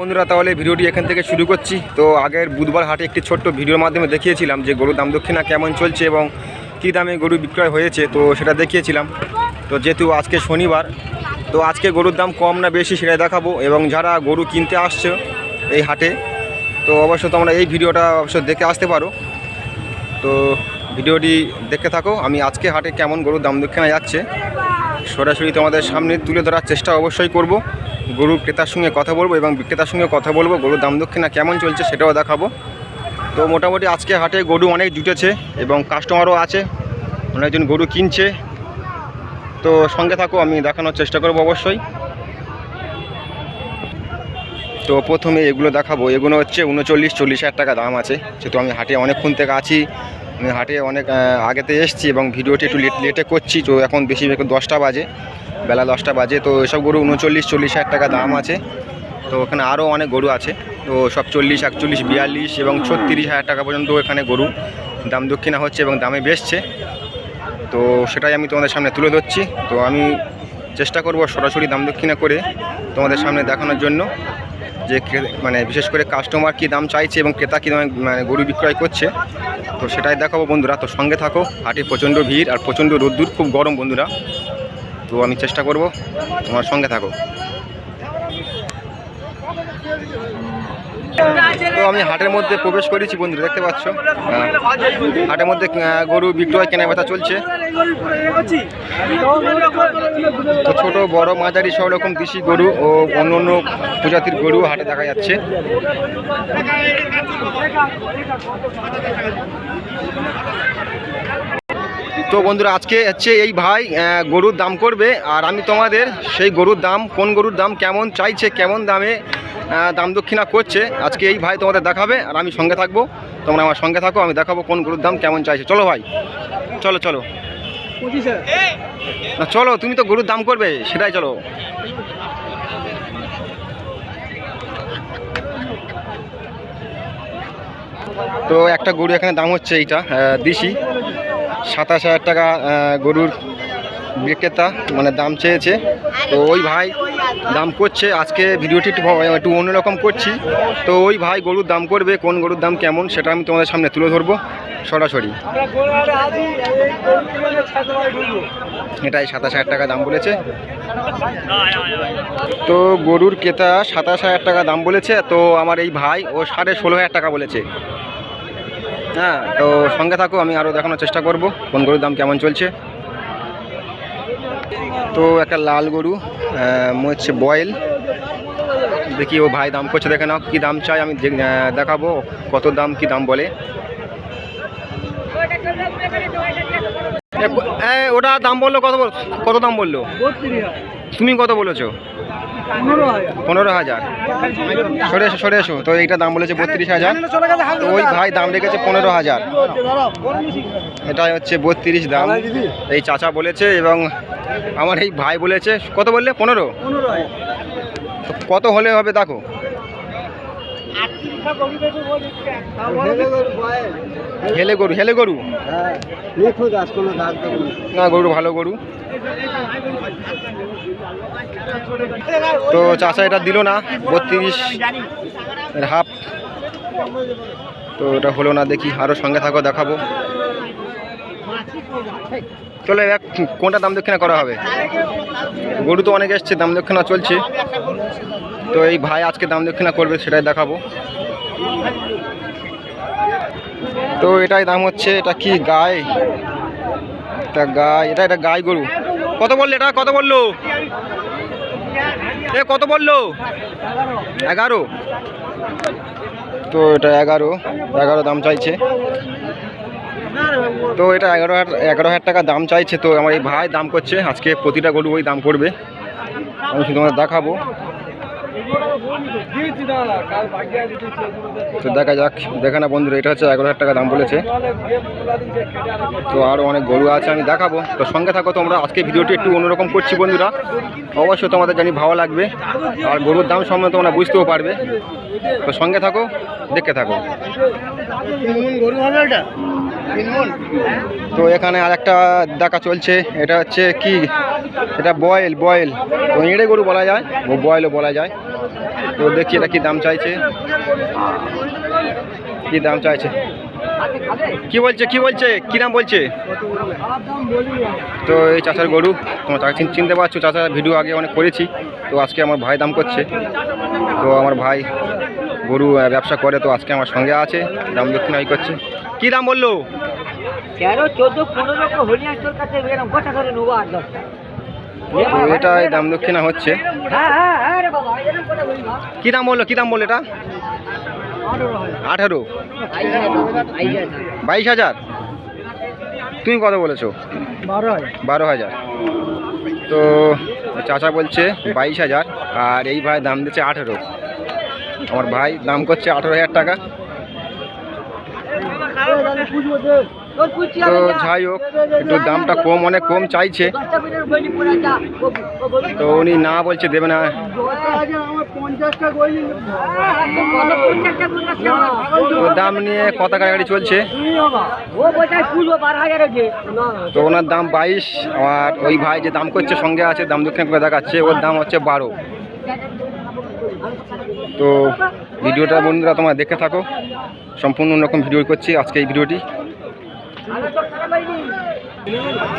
বন্ধুরা, তাহলে ভিডিওটি এখান থেকে শুরু করছি। তো আগের বুধবার হাটে একটি ছোট্ট ভিডিওর মাধ্যমে দেখিয়েছিলাম যে গরুর দাম দক্ষিণা কেমন চলছে এবং কী দামে গরু বিক্রয় হয়েছে, তো সেটা দেখিয়েছিলাম। তো যেহেতু আজকে শনিবার, তো আজকে গরুর দাম কম না বেশি সেটাই দেখাবো এবং যারা গরু কিনতে আসছে এই হাটে, তো অবশ্য তোমরা এই ভিডিওটা অবশ্য দেখে আসতে পারো। তো ভিডিওটি দেখতে থাকো, আমি আজকে হাটে কেমন গরুর দাম দক্ষিণা যাচ্ছে। সরাসরি তোমাদের সামনে তুলে ধরার চেষ্টা অবশ্যই করব। গরু ক্রেতার সঙ্গে কথা বলব এবং বিক্রেতার সঙ্গে কথা বলব, গরুর দাম দক্ষিণা কেমন চলছে সেটাও দেখাবো। তো মোটামুটি আজকে হাটে গরু অনেক জুটেছে এবং কাস্টমারও আছে, অনেকজন গরু কিনছে। তো সঙ্গে থাকো, আমি দেখানোর চেষ্টা করব অবশ্যই। তো প্রথমে এগুলো দেখাবো, এগুলো হচ্ছে উনচল্লিশ চল্লিশ হাজার টাকা দাম আছে। যেহেতু আমি হাটে অনেকক্ষণ থেকে আছি হাটে অনেক আগেতে এসেছি এবং ভিডিওটি একটু লেট, লেটে করছি, তো এখন বেশি দশটা বাজে, বেলা দশটা বাজে, তো এসব গরু উনচল্লিশ, চল্লিশ হাজার টাকা দাম আছে। তো ওখানে আরও অনেক গরু আছে, তো সব চল্লিশ, একচল্লিশ, বিয়াল্লিশ এবং ছত্রিশ হাজার টাকা পর্যন্ত এখানে গরু দাম দক্ষিণা হচ্ছে এবং দামে বেচছে। তো সেটাই আমি তোমাদের সামনে তুলে ধরছি, তো আমি চেষ্টা করব সরাসরি দাম দক্ষিণা করে তোমাদের সামনে দেখানোর জন্য। যে মানে বিশেষ করে কাস্টমার কী দাম চাইছে এবং ক্রেতা কী মানে গরু বিক্রয় করছে, তো সেটাই দেখাবো বন্ধুরা। তো সঙ্গে থাকো, হাটে প্রচণ্ড ভিড় আর প্রচণ্ড রোদ্দুর, খুব গরম বন্ধুরা। তো আমি চেষ্টা করব তোমার সঙ্গে থাকো। তো আমি হাটের মধ্যে প্রবেশ করেছি বন্ধুরা, দেখতে পাচ্ছ। হাটের মধ্যে গরু বিক্রয় কেনা বেচা চলছে। তো ছোট, বড়, মাঝারি সব রকম দেশি গরু ও অন্য অন্য প্রজাতির গরু হাটে দেখা যাচ্ছে। তো বন্ধুরা, আজকে হচ্ছে এই ভাই গরুর দাম করবে, আর আমি তোমাদের সেই গরুর দাম, কোন গরুর দাম কেমন চাইছে, কেমন দামে দাম দক্ষিণা করছে, আজকে এই ভাই তোমাদের দেখাবে, আর আমি সঙ্গে থাকব। তোমরা আমার সঙ্গে থাকো, আমি দেখাবো কোন গরুর দাম কেমন চাইছে। চলো ভাই, চলো চলো। না, চলো, তুমি তো গরুর দাম করবে, সেটাই চলো। তো একটা গরু এখানে দাম হচ্ছে এইটা দিশি। সাতাশ হাজার টাকা গরুর বিক্রেতা মানে দাম চেয়েছে। তো ওই ভাই দাম করছে। আজকে ভিডিওটি একটু একটু অন্যরকম করছি। তো ওই ভাই গরুর দাম করবে, কোন গরুর দাম কেমন সেটা আমি তোমাদের সামনে তুলে ধরবো সরাসরি। এটাই সাতাশ হাজার টাকা দাম বলেছে। তো গরুর ক্রেতা সাতাশ হাজার টাকা দাম বলেছে। তো আমার এই ভাই ও সাড়ে ষোলো হাজার টাকা বলেছে। হ্যাঁ তো সঙ্গে থাকো আমি আরও দেখানোর চেষ্টা করব কোন গরুর দাম কেমন চলছে। তো একটা লাল গরু মনে হচ্ছে বয়েল। দেখি ও ভাই দাম করছে দেখে নাও কী দাম চাই আমি দেখাবো কত দাম কি দাম বলে। ওটা দাম বলল কত কত দাম বলল? তুমি কত বলেছ? পনেরো হাজার। সরে এসো সরে এসো। তো এইটা দাম বলেছে বত্রিশ হাজার। ওই ভাই দাম রেখেছে পনেরো হাজার। এটাই হচ্ছে বত্রিশ দাম। এই চাচা বলেছে এবং আমার এই ভাই বলেছে কত বললে? পনেরো? কত হলে হবে দেখো। হেলে গরু হেলে গরু? না গরু ভালো গরু। তো চাচা এটা দিল না, বত্রিশ হাফ। তো এটা হলো না, দেখি আরও সঙ্গে থাকো, দেখাবো। চলে এক কোনটা দাম দক্ষিণা করা হবে? গরু তো অনেক এসছে, দাম দক্ষিণা চলছে। তো এই ভাই আজকে দাম দক্ষিণা করবে, সেটাই দেখাবো। তো এটাই দাম হচ্ছে, এটা কি গায়ে এটা গাই, এটা এটা গাই গরু। কত বলল এটা? কত বলল? এ, কত বলল? এগারো। তো এটা এগারো এগারো দাম চাইছে। তো এটা এগারো হাজার এগারো হাজার টাকা দাম চাইছে। তো আমার এই ভাই দাম করছে, আজকে প্রতিটা গরু ওই দাম করবে আমি শুধু দেখাবো। তো দেখা যাক, দেখে না বন্ধুরা, এটা হচ্ছে এগারো হাজার টাকা দাম বলেছে। তো আরও অনেক গরু আছে, আমি দেখাবো। তো সঙ্গে থাকো তোমরা আজকে ভিডিওটি একটু অন্যরকম করছি বন্ধুরা। অবশ্যই তোমাদের জানি ভালো লাগবে, আর গরুর দাম সম্বন্ধে তোমরা বুঝতেও পারবে। তো সঙ্গে থাকো, দেখতে থাকো। তো এখানে আর একটা দেখা চলছে, এটা হচ্ছে কি? এটা বয়েল বয়েল তো এঁড়ে গরু বলা যায়, ও বয়েলও বলা যায়। তো দেখি এটা কি দাম চাইছে। কি দাম চাইছে? কি বলছে কি বলছে? কি দাম বলছে? তো এই চাচার গরু, তোমার চাচা চিনতে পারছ, চাচার ভিডিও আগে অনেক করেছি। তো আজকে আমার ভাই দাম করছে। তো আমার ভাই গরু ব্যবসা করে, তো আজকে আমার সঙ্গে আছে। দাম দক্ষিণ আই করছে। কি দাম বলল? তেরো, চোদ্দ, পনেরো কাছে তো এটাই দাম দক্ষিণা হচ্ছে। কি দাম বলল? কি দাম বলল এটা? আঠারো। বাইশ হাজার? তুমি কত বলেছ? বারো হাজার। তো চাচা বলছে বাইশ হাজার, আর এই ভাই দাম দিচ্ছে আঠেরো। আমার ভাই দাম করছে আঠেরো হাজার টাকা। তো যাই হোক, একটু দামটা কম, অনেক কম চাইছে। তো উনি না বলছে, দেবে না। দাম নিয়ে কথা গাড়ি চলছে। তো ওনার দাম বাইশ, আর ওই ভাই যে দাম করছে সঙ্গে আছে, দাম দক্ষিণ করে দেখাচ্ছে, ওর দাম হচ্ছে বারো। তো ভিডিওটা বন্ধুরা, তোমার দেখে থাকো। সম্পূর্ণ অন্যরকম ভিডিও করছি আজকে এই ভিডিওটি।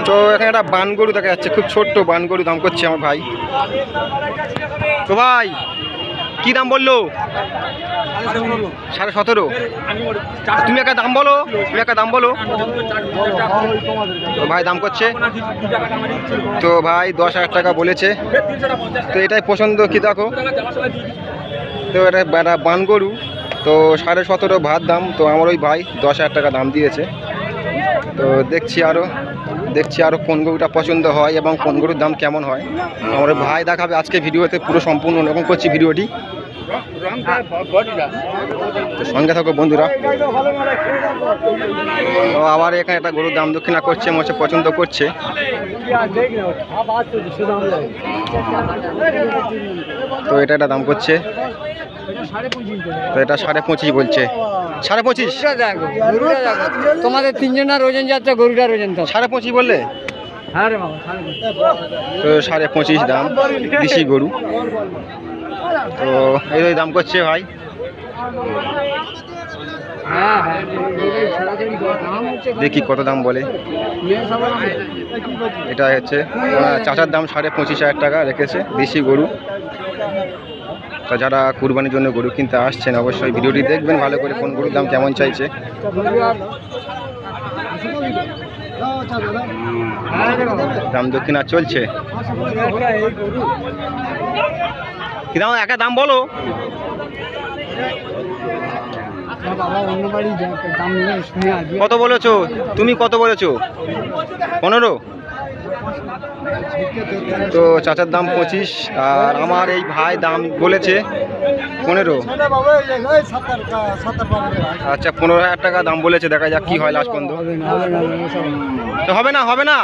তো এখানে একটা বানগরু দেখা যাচ্ছে, খুব ছোট্ট বানগরু দাম করছে আমার ভাই। তো ভাই, কি দাম বলল? সাড়ে সতেরো। তুমি একটা দাম বলো, তুমি একটা দাম বলো। তো ভাই, দাম করছে। তো ভাই, দশ হাজার টাকা বলেছে। তো এটাই পছন্দ কি দেখো? তো এটা একটা বান গরু তো সাড়ে সতেরো ভাত দাম। তো আমার ওই ভাই দশ হাজার টাকা দাম দিয়েছে। তো দেখছি আরও দেখছি আরও কোন গরুটা পছন্দ হয় এবং কোন গরুর দাম কেমন হয়। আমার ভাই দেখাবে আজকে ভিডিওতে পুরো সম্পূর্ণ অন্যরকম করছি ভিডিওটি। তো সঙ্গে থাকো বন্ধুরা। তো আবার এখানে একটা গরুর দাম দক্ষিণা করছে হচ্ছে পছন্দ করছে। তো এটা একটা দাম করছে। তো এটা সাড়ে পঁচিশ বলছে। সাড়ে পঁচিশ? তোমাদের তিনজনের ওজন যাচ্ছে গরুটার ওজন সাড়ে পঁচিশ বললে? হ্যাঁ। তো সাড়ে পঁচিশ দাম দেশি গরু। তো এই দাম করছে ভাই। হ্যাঁ হ্যাঁ দেখি কত দাম বলে। এটা হচ্ছে চাচার দাম সাড়ে পঁচিশ হাজার টাকা রেখেছে দেশি গরু। তো যারা কুরবানির জন্য গরু কিনতে আসছেন, অবশ্যই ভিডিওটি দেখবেন, ভালো করে কোন গরুর দাম কেমন চাইছে। দাম দক্ষিণা চলছে। কি দাম? একা দাম বলো। কত বলেছ? তুমি কত বলেছ? পনেরো? তো চাচার দাম পঁচিশ, আর আমার এই ভাই দাম বলেছে পনেরো। আচ্ছা পনেরো হাজার টাকা দাম বলেছে, দেখা যাক কি হয় লাস্ট পর্যন্ত। তো হবে না হবে না?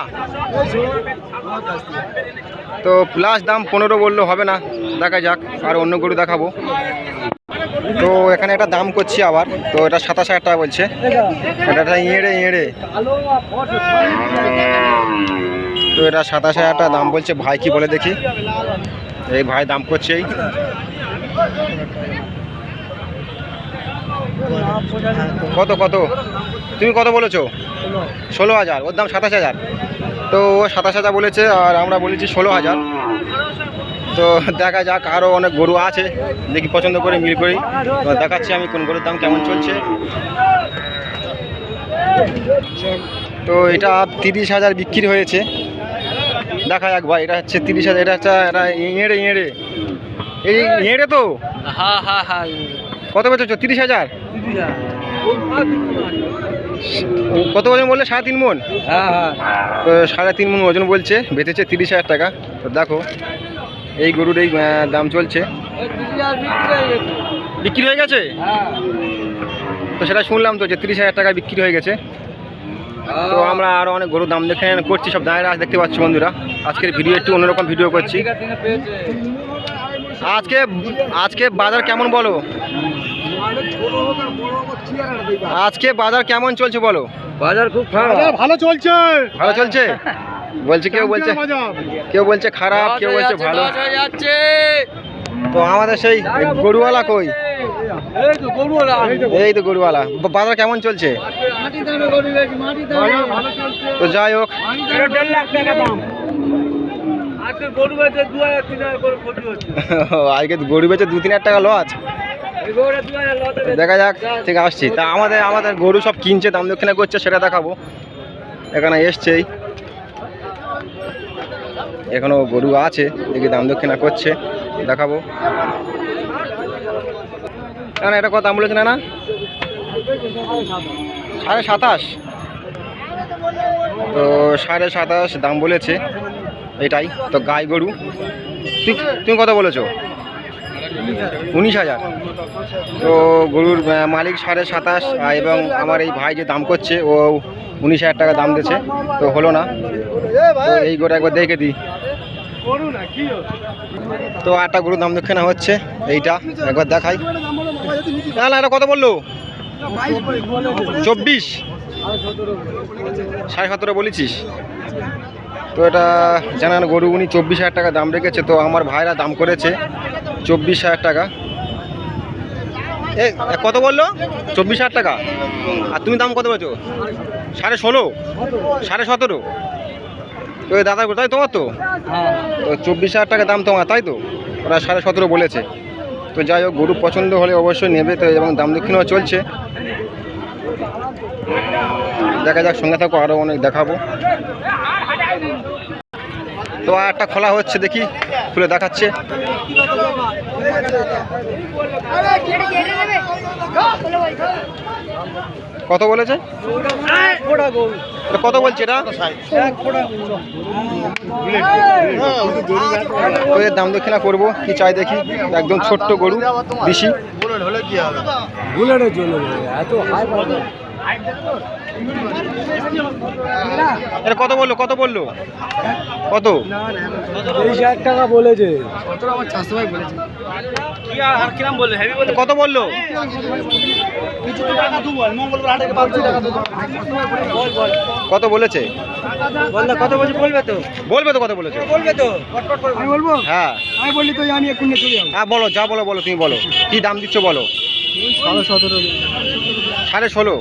তো লাস্ট দাম পনেরো বলল, হবে না, দেখা যাক, আর অন্য গরু দেখাবো। তো এখানে একটা দাম করছি আবার, তো এটা সাতাশ হাজার টাকা বলছে। এটা ইঁড়ে ইঁড়ে। তো এটা সাতাশ হাজার দাম বলছে। ভাই কি বলে দেখি। এই ভাই দাম করছে এই। কত কত? তুমি কত বলেছ? ষোলো হাজার। ওর দাম সাতাশ হাজার। তো ও সাতাশ হাজার বলেছে, আর আমরা বলেছি ষোলো হাজার। তো দেখা যাক আরও অনেক গরু আছে। দেখি পছন্দ করে, মিল করি। দেখাচ্ছি আমি কোন গরুর দাম কেমন চলছে। তো এটা তিরিশ হাজার বিক্রি হয়েছে। দেখা যাক ভাই এটা হচ্ছে তিরিশ হাজার এটা হচ্ছে এটা ইঁড়ে ইঁড়ে। এই ইঁড়ে তো? হ্যাঁ হ্যাঁ হ্যাঁ কত বেচেছো তিরিশ হাজার? কত ওজন বললে? সাড়ে তিন মন? হ্যাঁ হ্যাঁ তো সাড়ে তিন মন ওজন বলছে বেচেছে তিরিশ হাজার টাকা। তো দেখো এই গরুর এই দাম চলছে। বিক্রি হয়ে গেছে? তো সেটা শুনলাম তো যে তিরিশ হাজার টাকা বিক্রি হয়ে গেছে। তো আমরা আরও অনেক গরুর দাম দেখে করছি সব দাঁড়িয়ে দেখতে পাচ্ছি বন্ধুরা। আজকের ভিডিও একটু অন্যরকম ভিডিও করছি। আজকে আজকে বাজার কেমন বলো? আজকে বাজার কেমন চলছে বলো? বাজার খুব খারাপ। ভালো চলছে। ভালো চলছে? বলছে কেউ বলছে কেউ বলছে খারাপ কেউ বলছে ভালো। তো আমাদের সেই গরুওয়ালা কই? এই তো গরুওয়ালা। বাজার কেমন চলছে? তো যাই হোক। আজকে গরু বেচে দু তিন হাজার টাকা লস দেখা যাক, ঠিক আসছি। তা আমাদের আমাদের গরু সব কিনছে, দাম দক্ষিণা করছে, সেটা দেখাবো। এখানে এসছেই। এখনও গরু আছে, দেখি দাম দক্ষিণা করছে। দেখাবো। না এটা কত দাম বলেছে না না সাড়ে সাতাশ। তো সাড়ে সাতাশ দাম বলেছে, এটাই। তো গাই গরু তুমি কত বলেছ? উনিশ হাজার। তো গরুর মালিক সাড়ে সাতাশ এবং আমার এই ভাই যে দাম করছে, ও উনিশ হাজার টাকা দাম দিয়েছে। তো হলো না। এই গরু একবার দেখে দিই। তো আটটা গরুর দাম দক্ষিণা হচ্ছে এইটা একবার দেখাই। না না এটা কত বলল? চব্বিশ। সাড়ে সতেরো বলেছিস। তো এটা জানান গরু উনি চব্বিশ হাজার টাকা দাম রেখেছে তো আমার ভাইরা দাম করেছে চব্বিশ হাজার টাকা। এ, কত বলল? চব্বিশ হাজার টাকা। আর তুমি দাম কত বলছো? সাড়ে ষোলো। সাড়ে সতেরো। তো দাদা তাই তোমার তো? তো চব্বিশ হাজার টাকা দাম তোমার, তাই তো? ওরা সাড়ে সতেরো বলেছে। তো যাই হোক, গরু পছন্দ হলে অবশ্যই নেবে, তো এবং দাম দক্ষিণও চলছে। দেখা যাক, সঙ্গে থাকো আরও অনেক দেখাবো। তো আর একটা খোলা হচ্ছে, দেখি, খুলে দেখাচ্ছে। কত বলেছে? কত বলছে এটা? তো এর দাম দক্ষিণা করব কি চাই দেখি। একদম ছোট্ট গরু দিশি বুলেটের জন্য এত হাই এটা কত বলল কত বলল? কত? তেইশ হাজার টাকা বলেছে। কত বলল? কত বলেছে? কত বলছে বলবে তো। বলবে তো কত বলেছে? বলবে তো। আমি বলব? হ্যাঁ। আমি বললি তো আমি এক্ষুনি চলে যাব। হ্যাঁ বলো যা বলো বলো তুমি বলো। কি দাম দিচ্ছ বলো? সাড়ে সতেরো। সাড়ে ষোলো।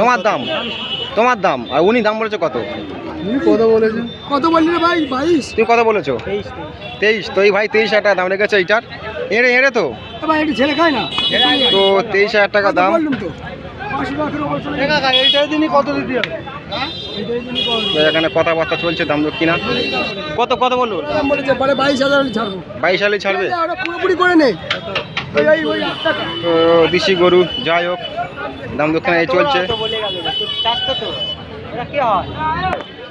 তোমার দাম? তোমার দাম? আর উনি দাম বলেছে কত? কত বলেছে? কত বললি ভাই? বাইশ। তুমি কত বলেছ? তেইশ। তেইশ। তো এই ভাই তেইশ হাজার টাকা দাম রেখেছে এইটার। এড়ে এড়ে তো। ভাই একটু ছেলে খায় না। তো তেইশ হাজার টাকা দাম। তো। দিতে হবে? তো এখানে কথাবার্তা চলছে দাম দক্ষিণা কত কত বলল? দাম বাইশ হাজার ছাড়বো। বাইশ সালে ছাড়বে? ওটা পুরোপুরি করে নে ওই ওই ওই আট টাকা। তো দিশি গরু যাই হোক দাম দক্ষিণা এই চলছে।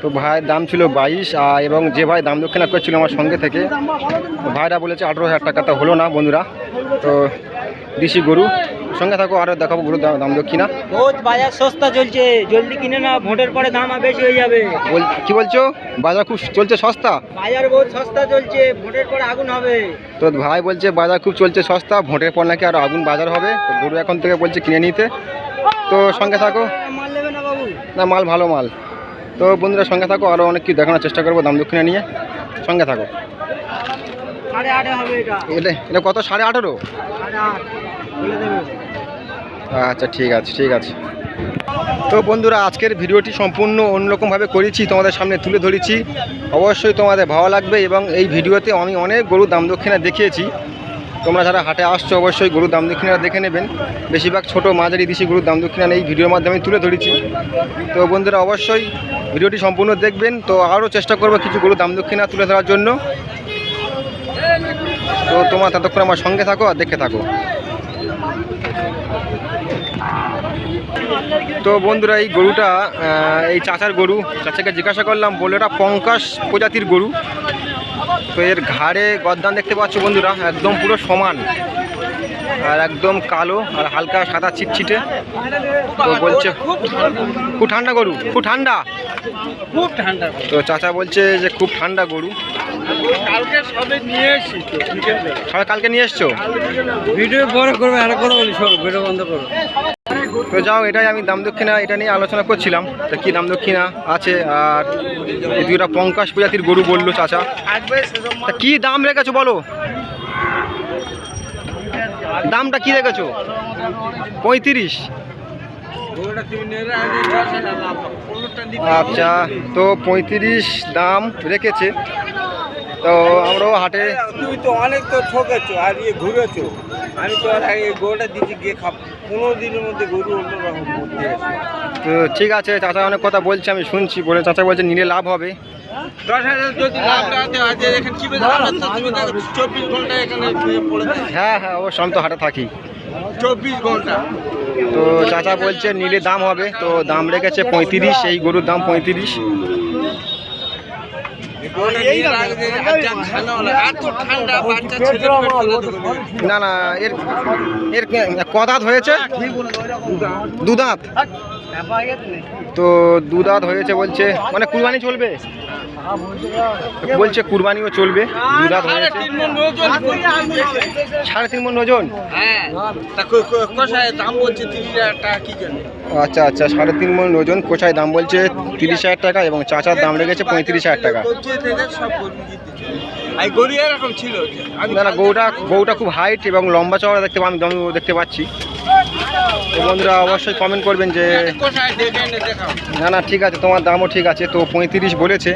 তো ভাইয়ের দাম ছিল বাইশ এবং যে ভাই দাম দক্ষিণা করছিল আমার সঙ্গে থেকে ভাইরা বলেছে আঠেরো হাজার টাকা তো হলো না বন্ধুরা। তো দিশি গরু সঙ্গে থাকো আরও দেখাবো গরুর দাম দক্ষিণা। বহুত বাজার সস্তা চলছে জলদি কিনে না ভোটের পরে দাম আর বেশি হয়ে যাবে। কি বলছো? বাজার খুব চলছে সস্তা? বাজার বহুত সস্তা চলছে ভোটের পরে আগুন হবে। তো ভাই বলছে বাজার খুব চলছে সস্তা ভোটের পর নাকি আরও আগুন বাজার হবে। তো গরু এখন থেকে বলছে কিনে নিতে। তো সঙ্গে থাকো। মাল নেবে না বাবু। না মাল ভালো মাল। তো বন্ধুরা সঙ্গে থাকো আরও অনেক কিছু দেখানোর চেষ্টা করব দাম দক্ষিণা নিয়ে। সঙ্গে থাকো। এটা। এটা কত? সাড়ে আঠেরো? আচ্ছা ঠিক আছে ঠিক আছে। তো বন্ধুরা আজকের ভিডিওটি সম্পূর্ণ অন্যরকমভাবে করেছি তোমাদের সামনে তুলে ধরেছি। অবশ্যই তোমাদের ভালো লাগবে এবং এই ভিডিওতে আমি অনেক গরু দাম দক্ষিণা দেখিয়েছি। তোমরা যারা হাটে আসছো, অবশ্যই গরুর দাম দক্ষিণা দেখে নেবেন। বেশিরভাগ ছোটো মাঝারি দিশি গরুর দাম দক্ষিণা এই ভিডিওর মাধ্যমে তুলে ধরেছি। তো বন্ধুরা, অবশ্যই ভিডিওটি সম্পূর্ণ দেখবেন। তো আরও চেষ্টা করব কিছু গরুর দাম দক্ষিণা তুলে ধরার জন্য। তো তোমার ততক্ষণ আমার সঙ্গে থাকো আর দেখে থাকো। তো বন্ধুরা, এই গরুটা এই চাচার গরু, চাচাকে জিজ্ঞাসা করলাম, বলে এটা পঙ্কাশ প্রজাতির গরু। তো এর ঘাড়ে গদ্দান দেখতে পাচ্ছ বন্ধুরা একদম পুরো সমান। আর একদম কালো আর হালকা সাদা ছিটছিটে। তো বলছে খুব ঠান্ডা গরু খুব ঠান্ডা। খুব ঠান্ডা তো চাচা বলছে যে খুব ঠান্ডা গরু। কালকে সবে নিয়ে এসছি তো সবাই কালকে নিয়ে এসছো? ভিডিও বড় করবে আর সব ভিডিও বন্ধ করো। তো যাও এটাই আমি দাম দক্ষিণা, এটা নিয়ে আলোচনা করছিলাম। তা কি দাম দক্ষিণা আছে, আর দুটা পঙ্কাশ প্রজাতির গরু বলল চাচা। তা কি দাম রেখেছো বলো? দামটা কি রেখেছো? পঁয়ত্রিশ। আচ্ছা তো পঁয়ত্রিশ দাম রেখেছে। তো আমরাও হাটে তুমি তো অনেক তো ঠকেছো, আর ইয়ে ঘুরেছো। আমি তো আর এই গরুটা দিচ্ছি গিয়ে খাব। পনেরো দিনের মধ্যে গরু অন্যরকম করতে ঠিক আছে চাচা অনেক কথা বলছে আমি শুনছি। বলে চাচা বলছে নিলে লাভ হবে। দশ হাজার যদি লাভ হয় এখানে চব্বিশ ঘণ্টা এখানে হ্যাঁ হ্যাঁ অবশ্যই আমি তো হাটে থাকি। চব্বিশ ঘণ্টা। তো চাচা বলছে নিলে দাম হবে তো দাম রেখেছে পঁয়ত্রিশ এই গরুর দাম পঁয়ত্রিশ। না না এর এর কদাত হয়েছে? দু দাঁত তো দু দাঁত হয়েছে বলছে মানে কুরবানি চলবে? বলছে কুরবানিও চলবে দু দাঁত হয়েছে। সাড়ে তিন মন ওজন? আচ্ছা আচ্ছা সাড়ে তিন মন ওজন কোচায় দাম বলছে তিরিশ হাজার টাকা এবং চাচার দাম রেখেছে পঁয়ত্রিশ হাজার টাকা। না না গৌটা গৌটা খুব হাইট এবং লম্বা চওড়া দেখতে আমি দেখতে পাচ্ছি। তো বন্ধুরা অবশ্যই কমেন্ট করবেন যে না না ঠিক আছে তোমার দামও ঠিক আছে তো পঁয়ত্রিশ বলেছে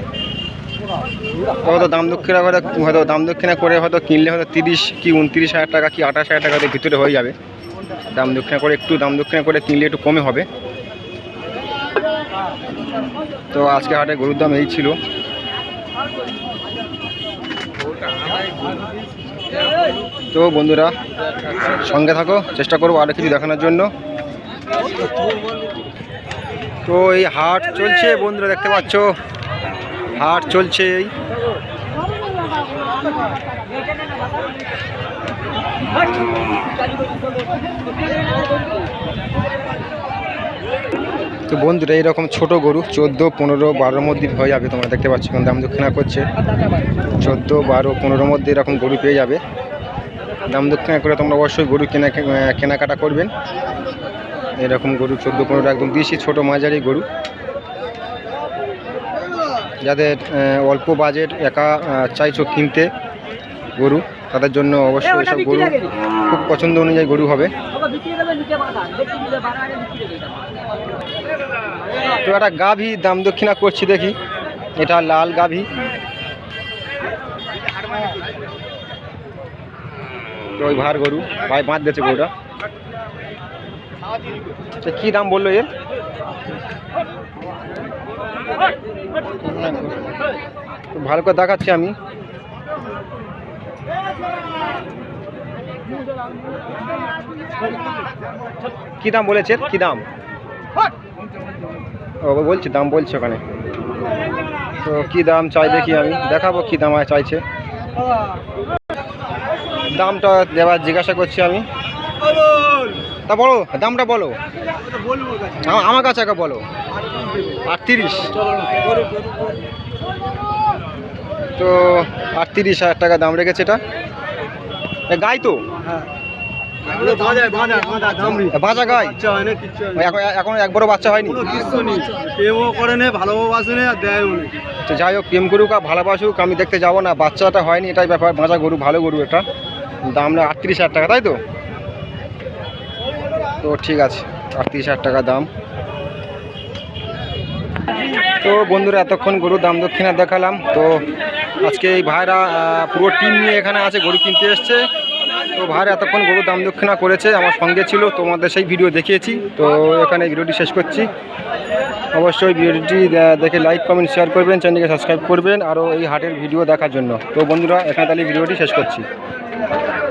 হয়তো দাম দক্ষিণা করে হয়তো দাম দক্ষিণা করে হয়তো কিনলে হয়তো তিরিশ কি উনত্রিশ হাজার টাকা কি আঠাশ হাজার টাকার ভিতরে হয়ে যাবে দাম দক্ষিণা করে একটু দাম দক্ষিণা করে কিনলে একটু কমে হবে তো আজকে হাটে গরুর দাম এই ছিল তো বন্ধুরা, সঙ্গে থাকো, চেষ্টা করব আরও কিছু দেখানোর জন্য। তো এই হাট চলছে, বন্ধুরা দেখতে পাচ্ছ। হাট চলছে এই। তো বন্ধুরা, এইরকম ছোট গরু, চোদ্দ, পনেরো, বারোর মধ্যে হয়ে যাবে তোমরা দেখতে পাচ্ছ। এখন দাম দক্ষিণা করছে। চোদ্দ, বারো, পনেরোর মধ্যে এরকম গরু পেয়ে যাবে। দাম দক্ষিণা করে তোমরা অবশ্যই গরু কেনা কেনাকাটা করবেন। এরকম গরু চোদ্দ পনেরো একদম দিয়েছি ছোটো মাঝারি গরু। যাদের অল্প বাজেট একা চাইছো কিনতে গরু তাদের জন্য অবশ্যই এসব গরু খুব পছন্দ অনুযায়ী গরু হবে। তো একটা গাভী দাম দক্ষিণা করছি দেখি। এটা লাল গাভী। ওই ভার গরু, ভাই বাঁধ দিয়েছে গরুটা। তো কী দাম বলল এর? ভালো করে দেখাচ্ছি আমি। কি দাম বলেছে কি দাম? ও বলছি, দাম বলছে ওখানে। তো কি দাম চাই দেখি আমি। দেখাবো কি দাম চাইছে। দামটা দেবার জিজ্ঞাসা করছি আমি। তা বলো, দামটা বলো। আমা- আমার কাছে একা বলো। আটত্রিশ। তো আটত্রিশ হাজার টাকা দাম রেখেছে এটা। গাই তো? বাজা গাই? এখন একবারও বাচ্চা হয়নি? করে তো যাই হোক, প্রেম করুক আর ভালোবাসুক, আমি দেখতে যাব না। বাচ্চাটা হয়নি, এটাই ব্যাপার। বাঁচা গরু, ভালো গরু এটা। দাম আটত্রিশ হাজার টাকা, তাই তো? তো ঠিক আছে, আটত্রিশ হাজার টাকা দাম। তো বন্ধুরা, এতক্ষণ গরুর দাম দক্ষিণা দেখালাম। তো আজকে এই ভাইরা পুরো টিম নিয়ে এখানে আছে, গরু কিনতে এসছে। তো ভাইরা এতক্ষণ গরুর দাম দক্ষিণা করেছে, আমার সঙ্গে ছিল, তোমাদের সেই ভিডিও দেখিয়েছি। তো এখানে ভিডিওটি শেষ করছি। অবশ্যই ভিডিওটি দেখে লাইক কমেন্ট শেয়ার করবেন চ্যানেলকে সাবস্ক্রাইব করবেন, আরও এই হাটের ভিডিও দেখার জন্য। তো বন্ধুরা, এখানে তাহলে ভিডিওটি শেষ করছি। Thank you.